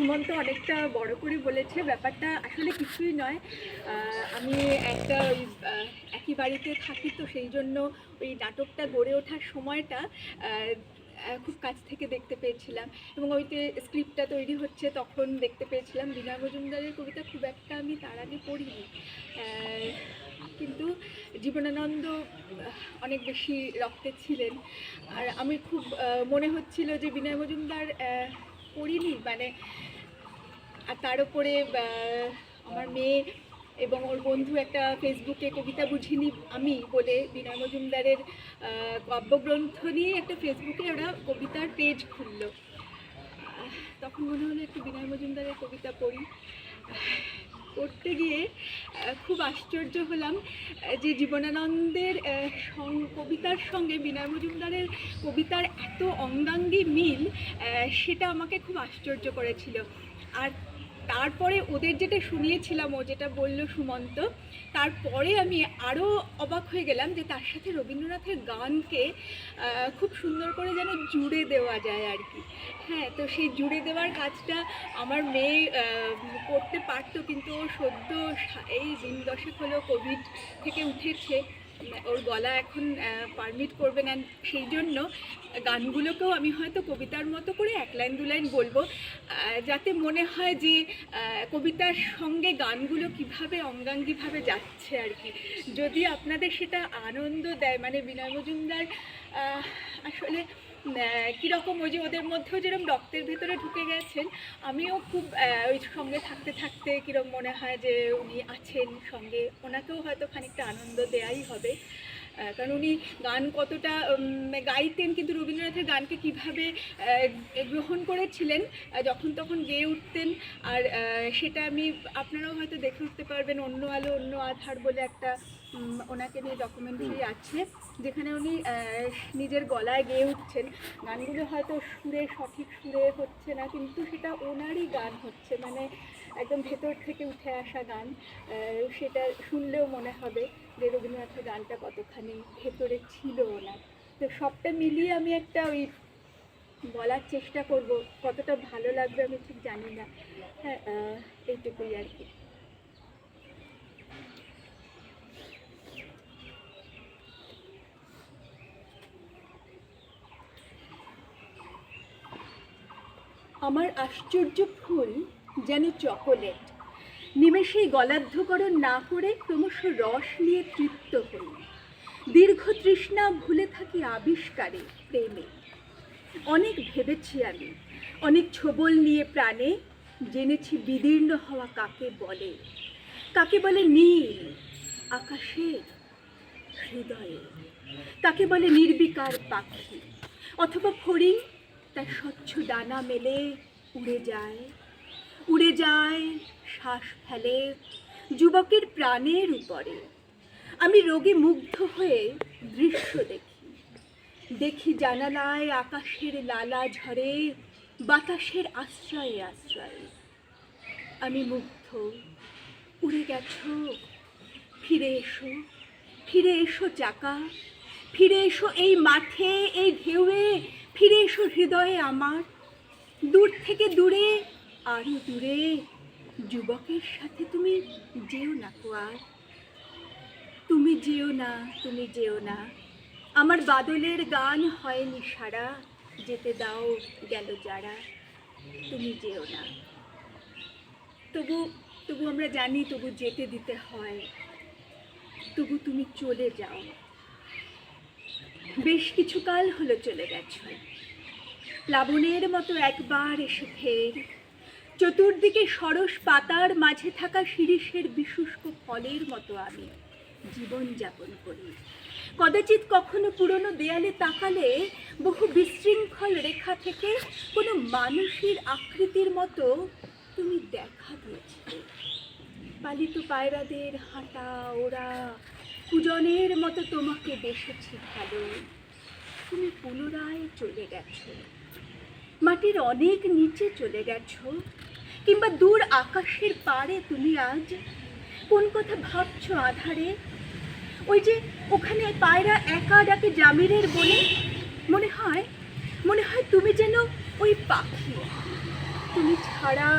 সুমন্ত অনেকটা বড় করে বলেছে, ব্যাপারটা আসলে কিছুই নয়। আমি একটা একই বাড়িতে থাকি তো সেই জন্য ওই নাটকটা গড়ে ওঠার সময়টা খুব কাছ থেকে দেখতে পেয়েছিলাম। এবং ওইতে স্ক্রিপ্টটা তৈরি হচ্ছে তখন দেখতে পেয়েছিলাম। বিনয় মজুমদারের কবিতা খুব একটা আমি তার আগে পড়িনি। কিন্তু জীবনানন্দ অনেক বেশি রক্তে ছিলেন। আর আমি খুব মনে হচ্ছিল যে বিনয় মজুমদার পড়িনি মানে আর তার উপরে আমার মেয়ে এবং ওর বন্ধু একটা ফেসবুকে কবিতা বুঝিনি আমি বলে বিনয় মজুমদারের কাব্যগ্রন্থ নিয়ে একটা ফেসবুকে ওরা কবিতার পেজ খুললো। তখন মনে হলো একটু বিনয় মজুমদারের কবিতা পড়ি। পড়তে গিয়ে খুব আশ্চর্য হলাম যে জীবনানন্দের কবিতার সঙ্গে বিনয় মজুমদারের কবিতার এত অঙ্গাঙ্গী মিল সেটা আমাকে খুব আশ্চর্য করেছিল। আর তারপরে ওদের যেটা শুনিয়েছিলাম, ও যেটা বলল সুমন্ত, তারপরে আমি আরও অবাক হয়ে গেলাম যে তার সাথে রবীন্দ্রনাথের গানকে খুব সুন্দর করে যেন জুড়ে দেওয়া যায় আর কি। হ্যাঁ তো সেই জুড়ে দেওয়ার কাজটা আমার মেয়ে করতে পারতো, কিন্তু ও সদ্য এই দিন দশেক হলো কোভিড থেকে উঠেছে। ওর গলা এখন পারমিট করবেন অ্যান্ড সেই জন্য গানগুলোকেও আমি হয়তো কবিতার মতো করে এক লাইন, দু লাইন বলব যাতে মনে হয় যে কবিতার সঙ্গে গানগুলো কীভাবে অঙ্গাঙ্গিভাবে যাচ্ছে আর কি। যদি আপনাদের সেটা আনন্দ দেয় মানে বিনয় মজুমদার আসলে কীরকম ওই যে ওদের মধ্যেও যেরকম রক্তের ভেতরে ঢুকে গেছেন, আমিও খুব ওই সঙ্গে থাকতে থাকতে কীরকম মনে হয় যে উনি আছেন সঙ্গে, ওনাকেও হয়তো খানিকটা আনন্দ দেয়াই হবে। কারণ উনি গান কতটা গাইতেন, কিন্তু রবীন্দ্রনাথের গানকে কীভাবে গ্রহণ করেছিলেন যখন তখন গেয়ে উঠতেন, আর সেটা আমি, আপনারাও হয়তো দেখে উঠতে পারবেন, অন্য আলো, অন্য আধার বলে একটা ওনাকে নিয়ে ডকুমেন্টারি আছে, যেখানে উনি নিজের গলায় গেয়ে উঠছেন। গানগুলো হয়তো সুরে, সঠিক সুরে হচ্ছে না, কিন্তু সেটা ওনারই গান হচ্ছে মানে একদম ভেতর থেকে উঠে আসা গান। সেটা শুনলেও মনে হবে যে রবীন্দ্রনাথের গানটা কতখানি ভেতরে ছিল ওনার। তো সবটা মিলিয়ে আমি একটা ওই বলার চেষ্টা করব, কতটা ভালো লাগবে আমি ঠিক জানি না। হ্যাঁ এইটুকুই আর কি। আমার আশ্চর্য ফুল যেন চকোলেট। নিমেষেই গলাধ্যকরণ না করে ক্রমশ রস নিয়ে তৃপ্ত হই। দীর্ঘ তৃষ্ণা ভুলে থাকি আবিষ্কারে প্রেমে। অনেক ভেবেছি আমি, অনেক ছোবল নিয়ে প্রাণে, জেনেছি বিদীর্ণ হওয়া কাকে বলে। কাকে বলে নীল? আকাশের হৃদয়ে। কাকে বলে নির্বিকার পাখি? অথবা ফড়িং? স্বচ্ছ ডানা মেলে, উড়ে যায়। উড়ে যায়, শ্বাস ফেলে যুবকের প্রাণের উপরে। আমি রোগী মুগ্ধ হয়ে দৃশ্য দেখি। দেখি জানালায় আকাশের লালা ঝরে, বাতাসের আশ্রয়ে আশ্রয়ে। আমি মুগ্ধ। উড়ে গেছো? ফিরে এসো ফিরে এসো চাকা। ফিরে এসো এই মাঠে, এই ঢেউয়ে। ফিরে এসো হৃদয়ে আমার। দূর থেকে দূরে, আরও দূরে, যুবকের সাথে তুমি যেও না কোয়ার তুমি যেও না, তুমি যেও না। আমার বাদলের গান হয়নি সারা, যেতে দাও গেল যারা, তুমি যেও না। তবু তবু আমরা জানি তবু যেতে দিতে হয়। তবু তুমি চলে যাও। বেশ কিছু কাল হলো চলে গেছো। প্লাবনের মতো একবার এসে ফের চতুর্দিকে সরস পাতার মাঝে থাকা শিরিষের বিশুষ্ক ফলের মতো আমি জীবন যাপন করি। কদাচিৎ কখনো পুরনো দেয়ালে তাকালে বহু বিশৃঙ্খল রেখা থেকে কোনো মানুষের আকৃতির মতো তুমি দেখা দিয়েছিলে। পালিত পায়রাদের হাঁটা ওরা পূজনের মতো তোমাকে বেসেছি ভালো। তুমি পুনরায় চলে গেছো। মাটির অনেক নিচে চলে গেছো, কিংবা দূর আকাশের পারে তুমি আজ কোন কথা ভাবছ আধারে? ওই যে ওখানে পায়রা একা ডাকে জামিরের বলে মনে হয় মনে হয় তুমি যেন ওই পাখি। তুমি ছাড়া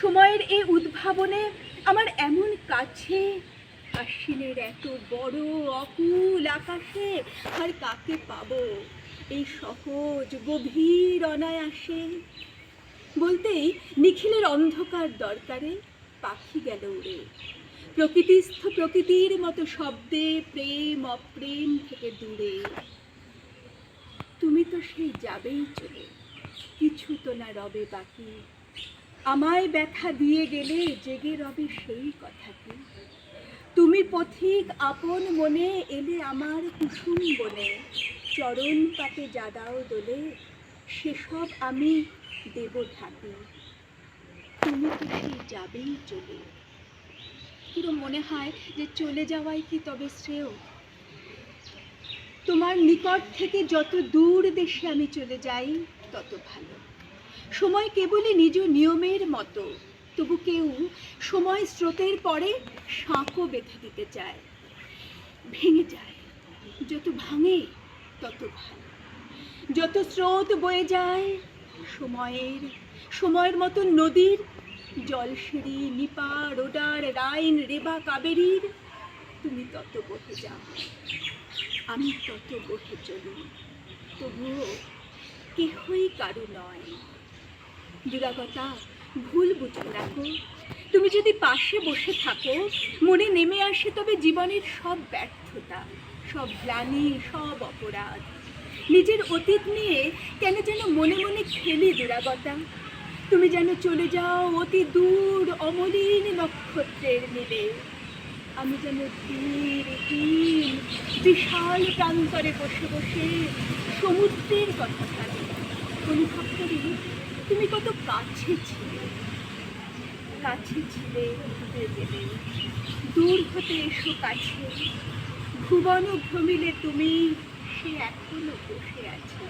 সময়ের এই উদ্ভাবনে আমার এমন কাছে আশ্বিনের এত বড় অকুল আকাশে আর কাকে পাবো? এই সহজ, গভীর অনায়াসে। বলতেই নিখিলের অন্ধকার দরকারে পাখি গেল উড়ে। প্রকৃতিস্থ প্রকৃতির মতো শব্দে প্রেম, অপ্রেম থেকে দূরে। তুমি তো সেই যাবেই চলে। কিছু তো না রবে বাকি। আমায় ব্যথা দিয়ে গেলে জেগে রবে সেই কথা কথাটি তুমি পথিক আপন মনে এলে আমার কুসুম বনে। চরণ পাতে জাদাও দোলে, সেসব আমি দেব ঢাকি তুমি সেই যাবেই চলে। কিরম মনে হয় যে চলে যাওয়াই কি তবে শ্রেয়? তোমার নিকট থেকে যত দূর দেশে আমি চলে যাই, তত ভালো। সময় কেবলই নিজ নিয়মের মতো। তবু কেউ সময় স্রোতের পরে শাঁখও বেঁধে দিতে চায়। ভেঙে যায়। যত ভাঙে, তত ভালো যত স্রোত বয়ে যায়, সময়ের সময়ের মতো নদীর জলসিঁড়ি নিপা, রোডার, রাইন, রেবা, কাবেরীর, তুমি তত বহে যাও। আমি তত বহে চলি। তবুও কেহই কারও নয়। দুরাগতা ভুল বুঝে রাখো তুমি যদি পাশে বসে থাকো, মনে নেমে আসে তবে জীবনের সব ব্যর্থতা, সব গ্লানি, সব অপরাধ। নিজের অতীত নিয়ে কেন যেন মনে মনে খেলি দুরাগতা। তুমি যেন চলে যাও অতি দূর, অমলিন নক্ষত্রের নীলে আমি যেন ধীর ধীর বিশাল প্রান্তরে বসে বসে সমুদ্রের কথা ভাবি। অনুভব করি তুমি কত কাছে ছিলে। কাছে ছিলে দূরে গেলে। দূর হতে এসো কাছে। ভুবন ভ্রমিলে তুমি, সে এখনও বসে আছে।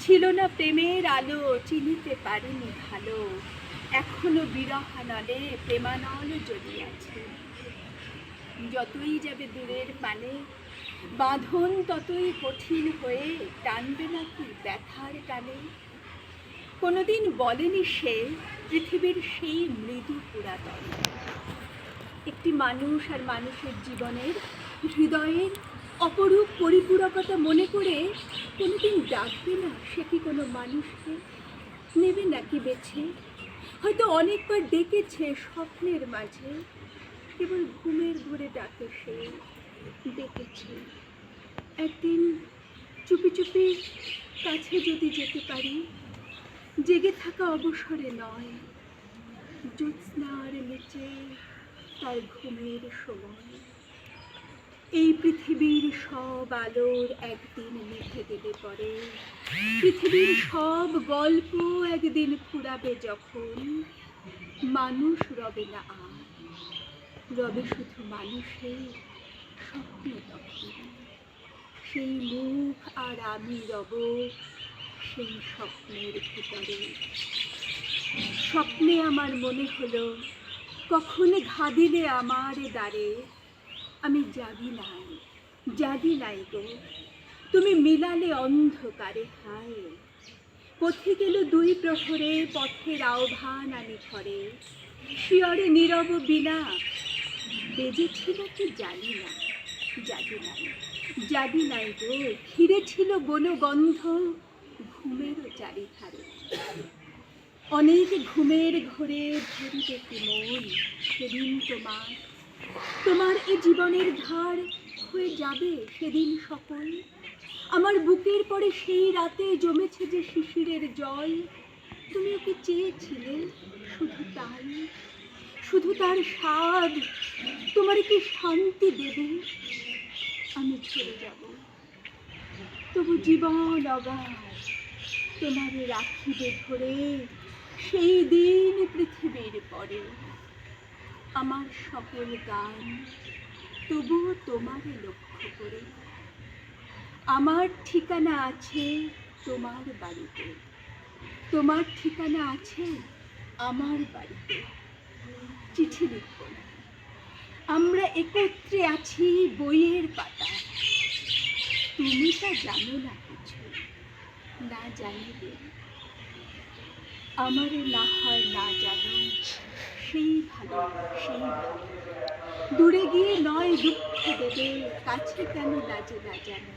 ছিল না প্রেমের আলো, চিনিতে পারিনি ভালো। এখনও বিরহানলে প্রেমানল জ্বলিয়াছে যতই যাবে দূরের পানে, বাঁধন ততই কঠিন হয়ে টানবে নাকি ব্যথার টানে। কোনোদিন বলেনি সে পৃথিবীর সেই মৃদু পুরাতন। একটি মানুষ আর মানুষের জীবনের হৃদয়ের অপরূপ পরিপূরকতা মনে করে কোনোদিন ডাকবে না সে কি কোনো মানুষকে? নেবে নাকি বেছে? হয়তো অনেকবার ডেকেছে স্বপ্নের মাঝে, কেবল ঘুমের ঘুরে ডাকে সে, ডেকেছে। একদিন চুপি চুপি কাছে যদি যেতে পারি জেগে থাকা অবসরে নয়। জ্যোৎস্নার নিচে তার ঘুমের সময়। এই পৃথিবীর সব আলোর একদিন নিভে গেলে পরে। পৃথিবীর সব গল্প একদিন ফুরাবে যখন। মানুষ রবে না আর। রবে শুধু মানুষের স্বপ্ন তখন। সেই মুখ আর আমি রব সেই স্বপ্নের ভিতরে। স্বপ্নে আমার মনে হলো, কখন ঘা দিলে আমার দ্বারে, আমি যাবি নাই যাবি নাই গো। তুমি মিলালে অন্ধকারে হায়। পথে গেল দুই প্রহরে, পথের আহ্বান আমি ঘরে শিয়রে নীরব বিনা, বেজেছিল কি জানি না, জাগি নাই জাগি নাই গো। ঘিরে ছিল গন্ধ ঘুমেরও চারিধারে। অনেক ঘুমের ঘরে ধরিবে কি মন সেদিন তোমার। তোমার এ জীবনের ধার হয়ে যাবে সেদিন সকল। আমার বুকের পরে সেই রাতে জমেছে যে শিশিরের জল। তুমি ওকে চেয়েছিলে শুধু তাই, শুধু তার স্বাদ। তোমার কি শান্তি দেবে? আমি ঝরে যাব। তবু জীবন অগাধ তোমার রাখিবে ধরে সেই দিন পৃথিবীর পরে। আমার সকল গান তবুও তোমারে লক্ষ্য করে। আমার ঠিকানা আছে তোমার বাড়িতে। তোমার ঠিকানা আছে আমার বাড়িতে। চিঠি লিখব আমরা একত্রে আছি বইয়ের পাতা তুমি তা জানো না কিছু? না জানিবে। আমার না হয় না জানো, সেই ভালো সেই ভালো। দূরে গিয়ে নয় দুঃখ দেবে, কাছে কেন লাজে না জানো?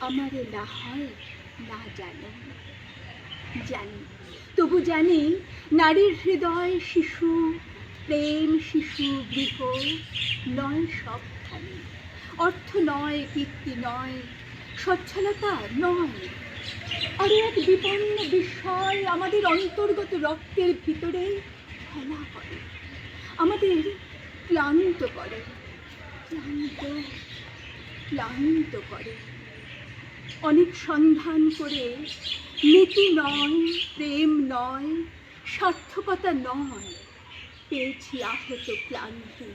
আমারে না হয় না জানো। জানি, তবু জানি নারীর হৃদয় শিশু, প্রেম শিশু, গৃহ, নয় সবখানে অর্থ নয়, কীর্তি নয়, সচ্ছলতা নয়। আরও এক বিপন্ন বিষয় আমাদের অন্তর্গত রক্তের ভিতরে খেলা করে, আমাদের ক্লান্ত করে, ক্লান্ত ক্লান্ত করে। অনেক সন্ধান করে নীতি নয়, প্রেম নয়, সার্থকতা নয়, পেয়েছি আহত ক্লান্তি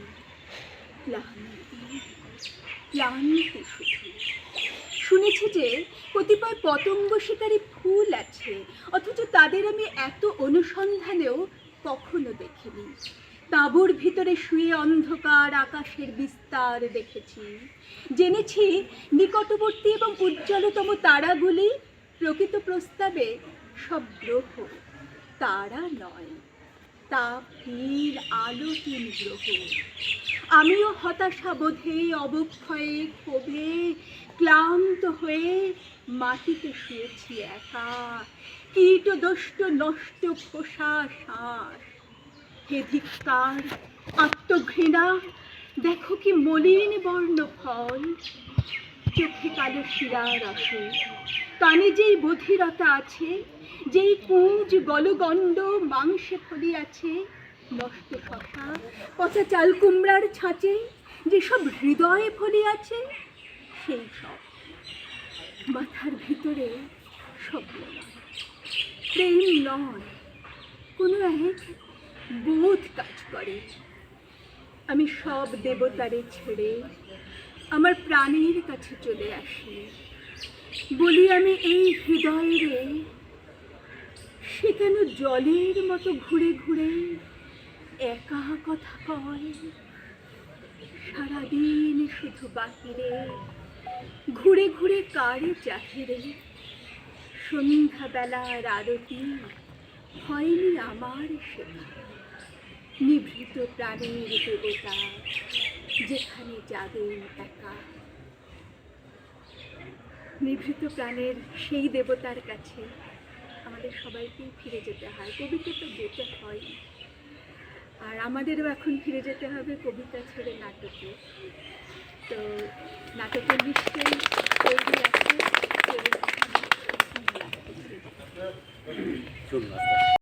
ক্লান্তি। ক্লান্তি শুধু শুনেছি যে কতিপয় পতঙ্গ শিকারী ফুল আছে, অথচ তাদের আমি এত অনুসন্ধানেও কখনো দেখিনি। তাঁবুর ভিতরে শুয়ে অন্ধকার আকাশের বিস্তার দেখেছি। জেনেছি নিকটবর্তী এবং উজ্জ্বলতম তারাগুলি প্রকৃত প্রস্তাবে সব গ্রহ, তারা নয়। তাপহীন আলোহীন গ্রহ। আমিও হতাশা বোধে অবক্ষয়ে ক্ষোভে ক্লান্ত হয়ে মাটিতে শুয়েছি একা। কীট দষ্ট নষ্ট খোসা শ্বাস। হে ধিক্কার, আত্মঘৃণা, দেখো কি মলিন বর্ণ ফল চোখে কালো শিরার আসে, কানে যেই বধিরতা আছে যেই কুঁজ গলগণ্ড মাংসে ফলি আছে নষ্ট শশা, পচা চাল কুমড়ার ছাঁচে, যেসব হৃদয়ে ফলি আছে সেই সব মাথার ভিতরে নয় প্রেম নয়, কোনো এক বোধ কাজ করে। আমি সব দেবতারে ছেড়ে আমার প্রাণের কাছে চলে আসি। বলি আমি এই কেন জলের মতো ঘুরে ঘুরে একা কথা কয়। সারাদিন শুধু বাহিরে, ঘুরে ঘুরে কারে চাহিরে? সন্ধ্যাবেলার আরতি হয়নি আমার সেবা। নিভৃত প্রাণের দেবতা যেখানে যাবেন একা। নিভৃত প্রাণের সেই দেবতার কাছে আমাদের সবাইকেই ফিরে যেতে হয়। কবিতা তো যেতে হয় আর আমাদেরও এখন ফিরে যেতে হবে কবিতা ছেড়ে নাটকে। তো নাটকের নিশ্চয়ই তৈরি আছে।